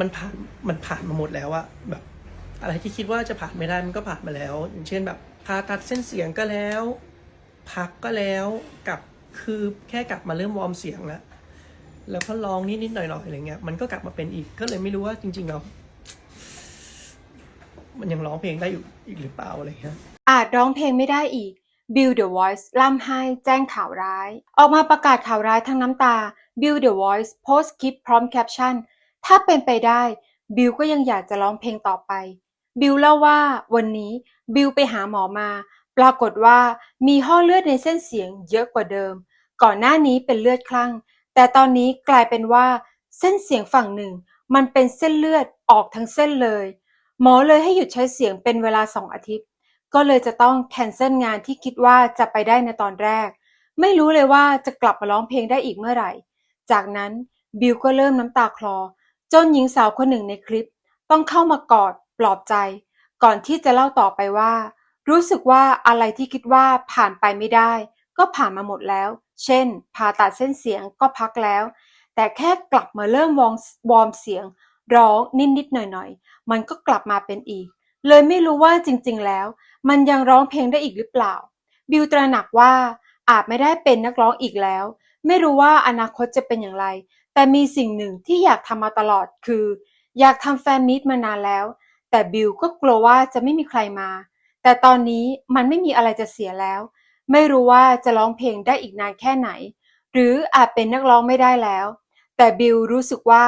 มันผ่านมันผ่านมาหมดแล้วอะแบบ อะไรที่คิดว่าจะผ่านไม่ได้มันก็ผ่านมาแล้ว อย่างเช่นแบบผ่าตัดเส้นเสียงก็แล้ว พักก็แล้วกลับคือแค่กลับมาเริ่มวอร์มเสียงแล้วแล้วก็ร้องนิดๆหน่อยๆอะไรเงี้ยมันก็กลับมาเป็นอีกก็เลยไม่รู้ว่าจริงๆเรามันยังร้องเพลงได้อยู่อีกหรือเปล่าอะไรเงี้ยอาจร้องเพลงไม่ได้อีก Bill The Voice ล่ำไห้แจ้งข่าวร้าย ออกมาประกาศข่าวร้ายทั้งน้ำตา Bill The Voice โพสต์คลิปพร้อมแคปชั่น ถ้าเป็นไปได้บิลก็ยังอยากจะร้องเพลงต่อไป บิลเล่าว่าวันนี้บิลไปหาหมอมา ปรากฏว่ามีห่อเลือดในเส้นเสียงเยอะกว่าเดิม ก่อนหน้านี้เป็นเลือดคลั่ง แต่ตอนนี้กลายเป็นว่าเส้นเสียงฝั่งหนึ่ง มันเป็นเส้นเลือดออกทั้งเส้นเลย หมอเลยให้หยุดใช้เสียงเป็นเวลาสองอาทิตย์ ก็เลยจะต้องแคนเซิลงานที่คิดว่าจะไปได้ในตอนแรก ไม่รู้เลยว่าจะกลับมาร้องเพลงได้อีกเมื่อไหร่ จากนั้นบิลก็เริ่มน้ำตาคลอ จนหญิงสาวคนหนึ่งในคลิป ต้องเข้ามากอดปลอบใจ ก่อนที่จะเล่าต่อไปว่า รู้สึกว่าอะไรที่คิดว่าผ่านไปไม่ได้ ก็ผ่านมาหมดแล้ว เช่น ผ่าตัดเส้นเสียงก็พักแล้ว แต่แค่กลับมาเริ่มวอร์มเสียง ร้องนิดๆหน่อยๆมันก็กลับมาเป็นอีก เลยไม่รู้ว่าจริงๆ แล้ว มันยังร้องเพลงได้อีกหรือเปล่า บิวตระหนักว่าอาจไม่ได้เป็นนักร้องอีกแล้ว ไม่รู้ว่าอนาคตจะเป็นอย่างไร แต่มีสิ่งหนึ่งที่อยากทำมาตลอดคือ อยากทำแฟนมีตมานานแล้ว แต่บิวก็กลัวว่าจะไม่มีใครมา แต่ตอนนี้มันไม่มีอะไรจะเสียแล้ว ไม่รู้ว่าจะร้องเพลงได้อีกนานแค่ไหน หรืออาจเป็นนักร้องไม่ได้แล้ว แต่บิวรู้สึกว่า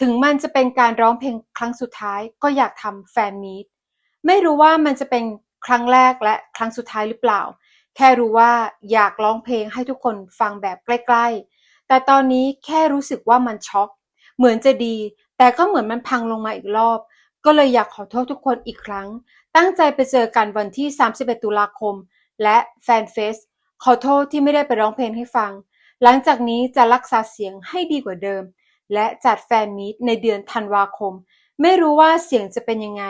ถึงมันจะเป็นการร้องเพลงครั้งสุดท้ายก็อยากทำแฟนมีต ไม่รู้ว่ามันจะเป็นครั้งแรกและครั้งสุดท้ายหรือเปล่า แค่รู้ว่าอยากร้องเพลงให้ทุกคนฟังแบบใกล้ ๆ แต่ตอนนี้แค่รู้สึกว่ามันช็อกเหมือนจะดี แต่ก็เหมือนมันพังลงมาอีกรอบ ก็เลยอยากขอโทษทุกคนอีกครั้ง ตั้งใจไปเจอกันวันที่ 31 ตุลาคม และแฟนเฟสขอโทษที่ไม่ได้ไปร้องเพลงให้ฟัง หลังจากนี้จะรักษาเสียงให้ดีกว่าเดิม และจัดแฟนมีตในเดือนธันวาคม ไม่รู้ว่าเสียงจะเป็นยังไง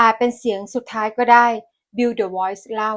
อาจเป็นเสียงสุดท้ายก็ได้ Bill the Voice เล่า